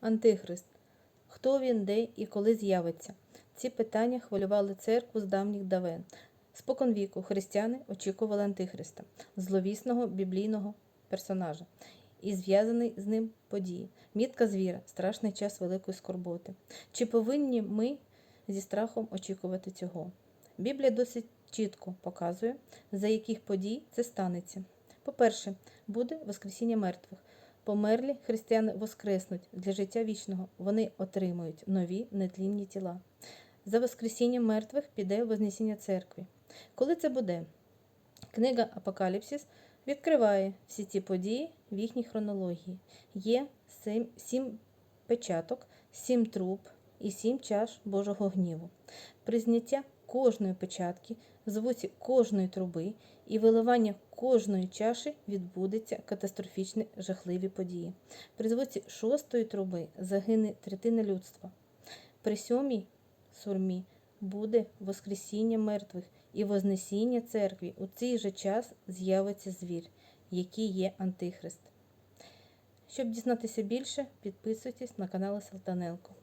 Антихрист? Хто він, де і коли з'явиться? Ці питання хвилювали церкву з давніх давен. Споконвіку християни очікували Антихриста, зловісного біблійного персонажа, і зв'язаний з ним події. Мітка звіра, страшний час великої скорботи. Чи повинні ми зі страхом очікувати цього? Біблія досить чітко показує, за яких подій це станеться. По-перше, буде Воскресіння мертвих. Померлі християни воскреснуть для життя вічного. Вони отримують нові нетлінні тіла. За Воскресінням мертвих піде Вознесіння церкви. Коли це буде? Книга Апокаліпсис відкриває всі ці події в їхній хронології. Є сім, сім печаток, сім труб і сім чаш Божого гніву. При зняття кожної печатки, звуці кожної труби і виливання кожної чаші відбудеться катастрофічні жахливі події. При звуці шостої труби загине третина людства. При сьомій сурмі буде Воскресіння мертвих і Вознесіння церкві. У цей же час з'явиться звір, який є Антихрист. Щоб дізнатися більше, підписуйтесь на канал Салтаненко.